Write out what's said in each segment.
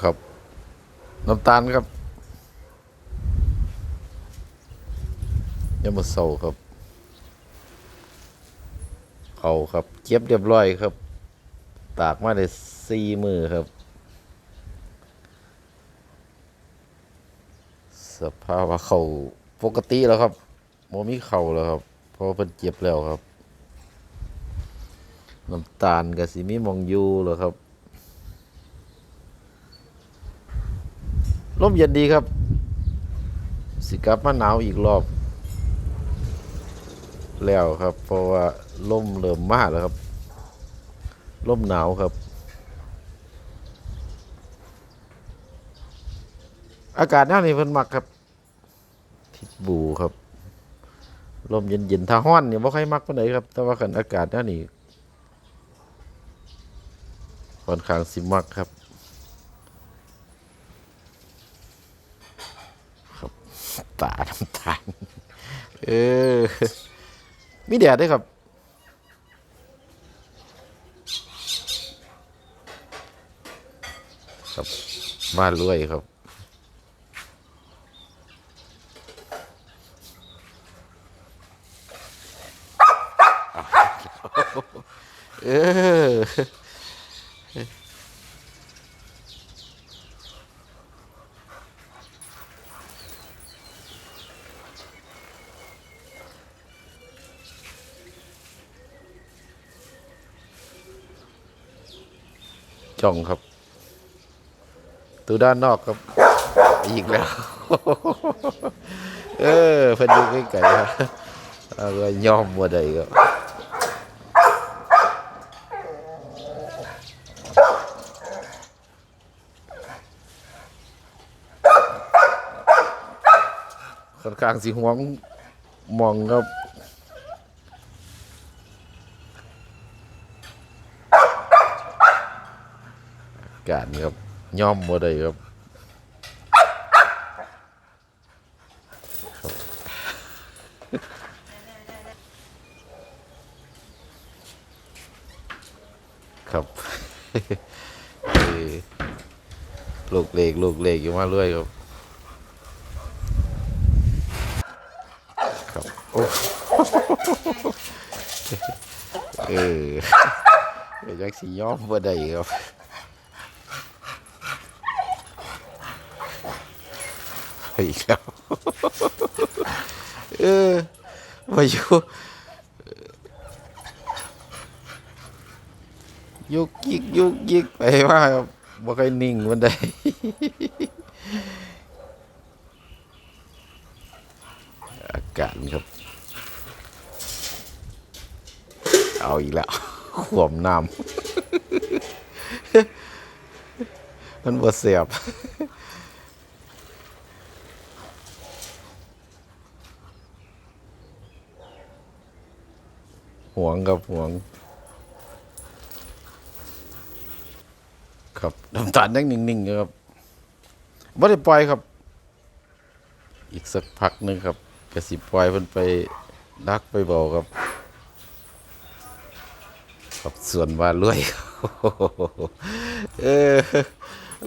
ครับ น้ำตาลครับยำมะเสาครับ เขาครับ เก็บเรียบร้อยครับ ตากมาได้สี่มือครับ สภาพว่าเขาปกติแล้วครับโมมีเข่าแล้วครับ เพราะเพิ่นเจ็บแล้วครับ น้ำตาลกับสีมีมองยูแล้วครับ ลมเย็นดีครับ สิกลับมาหนาวอีกรอบ แล้วครับ เพราะว่าลมเริ่มมากแล้วครับลมหนาวครับ อากาศหน้านี้เพิ่นมักครับ ทิศบูครับลมเย็นๆถ้าห้อนเนี่ยบ่ค่อยมักปานใดครับ แต่ว่าคันอากาศหน้านี้ค่อนข้างสิมักครับ ตาน้ำตาลเออมีแดดด้วยครับครับบ้านรวยครับเออ จ้องครับตัวด้านนอกครับ อีกแล้ว เออเพิ่นดูใกล้ๆครับเอาก็ยอมบ่ได้ครับค่อนข้างสิหวงมองครับ การครับ ย่อมบ่ได้ครับครับลูกเล็กลูกเล็กอยู่มาเรื่อยครับครับโอ้เออเดี๋ยวจักสิย้อมบ่ได้ครับ อีกแล้ว เออมาอยู่ยุกยิกยุกยิกไปว่าบบ่ค่อยนิ่งมันได้อากาศครับ เอาอีกแล้วขวมน้ำมันบ่เสียบ ห่วงครับห่วง ครับน้ำตาลยังนิ่งๆครับไม่ได้ปล่อยครับ อีกสักพักหนึ่งครับกระสิปล่อยมันไปดักไปเบาครับ ครับส่วนว่ารวยครับเออ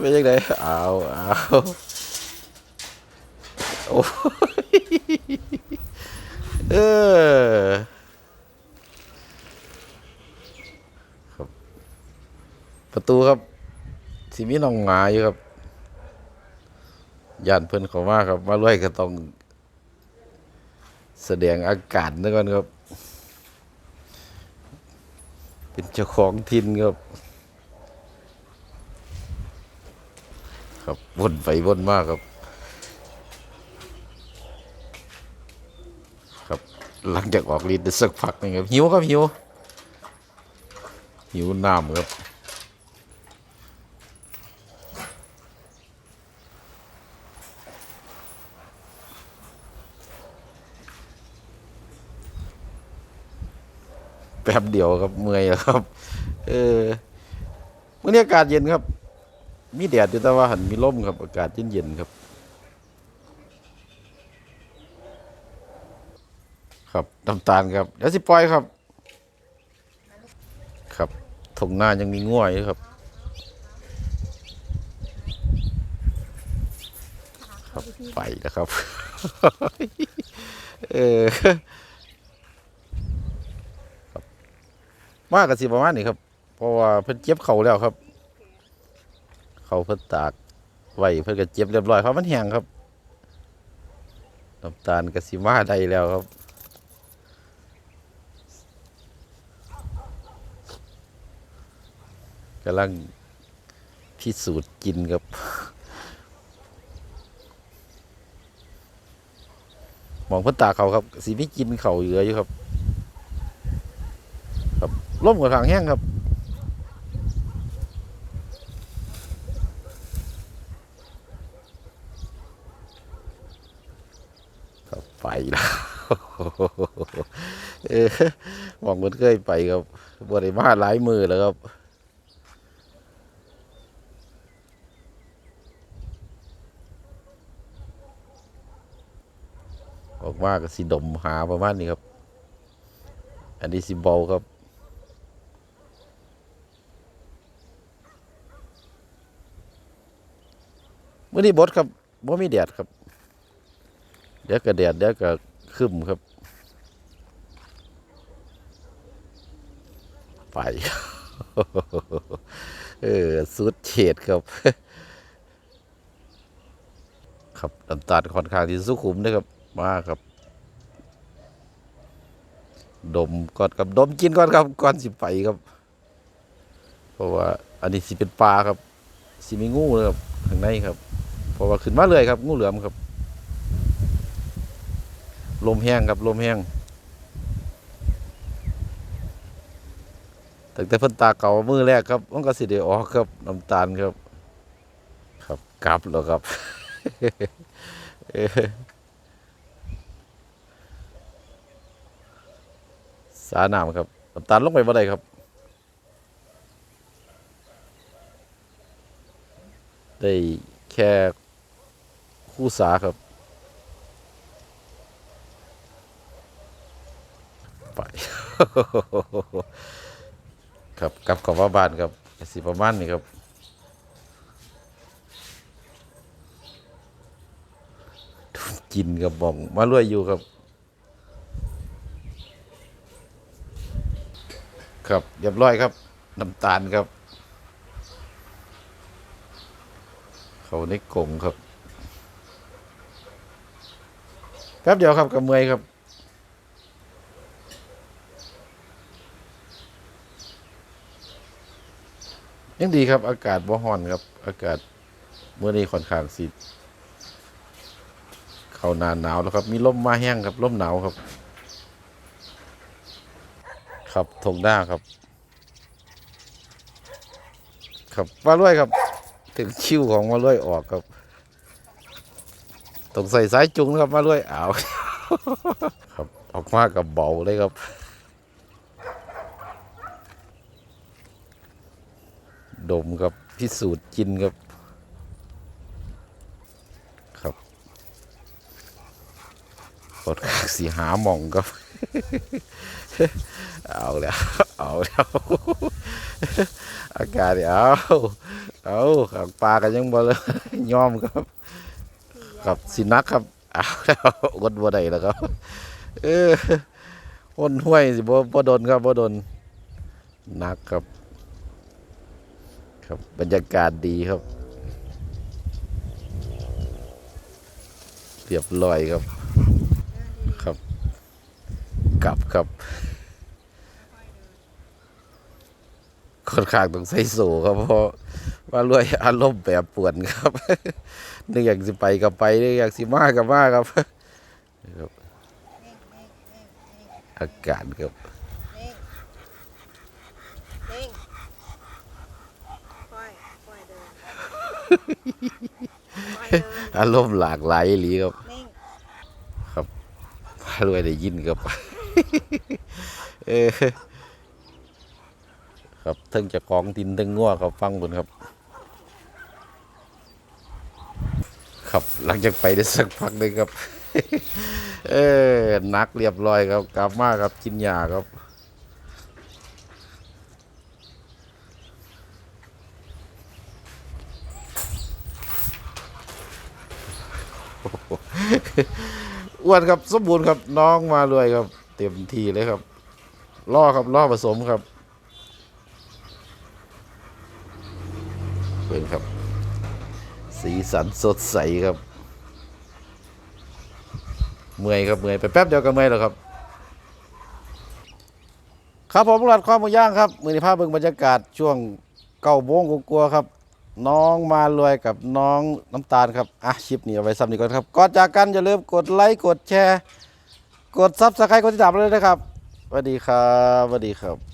เป็นยังไงเอาเอาโอ้เออ ประตูครับสิมีน้องหมาอยู่ครับย่านเพิ่นเขามาครับ มาด้วยก็ต้อง แสดงอากาศนึกก่อนครับ เป็นเจ้าของทินครับ ครับวนไปวนมากครับ ครับหลังจากออกฤทธิ์ได้สักพักนึงครับหิวครับหิวหิวน้ำครับ ป๊บเดียวครับเมื่อยแล้วครับ เออมื่อนี้อากาศเย็นครับ มีแดดอยู่แต่ว่าหันมีลมครับ อากาศเย็นๆครับ ครับน้ำตาลครับเดี๋ยวสิปล่อยครับ ครับถงหน้ายังมีง่วยครับ ครับไปนะครับ เออครับ มากกับสิประมาณนี้ครับเพราะว่าเพิ่นเจ็บเข่าแล้วครับ เข่าเพิ่นตากไว้เพิ่นก็เจ็บเรียบร้อยเพราะมันแห้งครับน้ำตาลกสิมาได้แล้วครับกำลังพิสูจน์กินครับมองเพิ่นตาเขาครับสีไม่กินเขาเหลืออยู่ครับ ล่มกับทางแห้งครับไปแล้วเออมองมันเคยไปครับบริมาหลายมือแล้วครับออกมาก็สิดมหาประมาณนี้ครับ อันนี้สิเบาครับ มื่อนี้บดครับบ่มีแดดครับ เดี๋ยวก็แดดเดี๋ยวก็คึมครับ ไปเออสุดเฉดครับ ครับน้ำตาลค่อนข้างที่สุขุมนะครับ มาครับ ดมก่อนครับดมกินก่อนครับก่อนสิไปครับ เพราะว่า อันนี้สิเป็นปลาครับสิมีงูเลยครับข้างในครับ เพราะว่าขึ้นมาเลยครับ งูเหลือมครับ ลมแห้งครับลมแห้งตั้งแต่เพิ่นตาเก่ามือแรกครับมันก็สิได้ออกครับน้ำตาลครับ ครับกลับแล้วครับสาน้ำครับน้ำตาลลงไปบ่ได้ครับ ได้แค่ คู่สาครับ ไป ครับกลับเขอว่าบ้านครับสิประมาณนี้ครับกินกับบองมาลวยอยู่ครับ ครับเรียบร้อยครับน้ำตาลครับ เขาในกงครับ แป๊บเดียวครับกับเมยครับยังดีครับ อากาศบ่ฮ้อนครับ อากาศเมื่อนี้ค่อนข้างสิเข้าหนาหนาวแล้วครับ มีลมมาแห้งครับลมหนาวครับ ครับทงหน้าครับ ครับมาล้วยครับ ถึงคิวของมาล้วยออกครับ ต้องใส่สายจุงนะครับมาล้วยอ้าวครับออกมากับเบาเลยครับดมครับพิสูจน์กินครับ ครับกดสีหาหม่องครับ เอาแล้ว เอาแล้วอากาศเดียเอาเอาขังปลากันยังบ่เลยยอมครับ ครับสินักครับเอาแล้วอดบ่ได้แล้วครับ เอออ้นห้วยสิบ่บ่โดนครับบ่โดนนักครับ ครับบรรยากาศดีครับเรียบร้อยครับ ครับ กลับครับค่อนข้างต้องใส่โซ่ครับเพราะว่ารวยอารมณ์แบบป่วนครับ นึกอยากสิไปกับไปนึกอยากสิมากับมาครับครับอากาศครับอยค่อยเดินค่อยเดินอารมณ์หลากหลายหลีครับเด้งพารวยได้ยินครับเออครับทั้งจะของตินทั้งงัวครับฟังบนครับ ครับหลังจากไปได้สักพักหนึงครับ เออนักเรียบร้อยครับกลับมาครับกินยาครับอ้วนครับสมบูรณ์ครับน้องมารวยครับ เต็มที่เลยครับล่อครับล่อผสมครับเป็นครับ สันสดใสครับ เมื่อยครับเมื่อยไปแป๊บเดียวก็เมื่อยแล้วครับ ครับผมรัดความหมูย่างครับมือในภาพเบิ่งบรรยากาศช่วงเก้าโมงกลัวครับ น้องมารวยกับน้องน้ำตาลครับอะชิปนี้เอาไว้ซ้ำนี้ก่อนครับก่อนจากกันอย่าลืมกดไลค์กดแชร์ กดซับสไครต์กดติดตามเลยนะครับสวัสดีครับสวัสดีครับ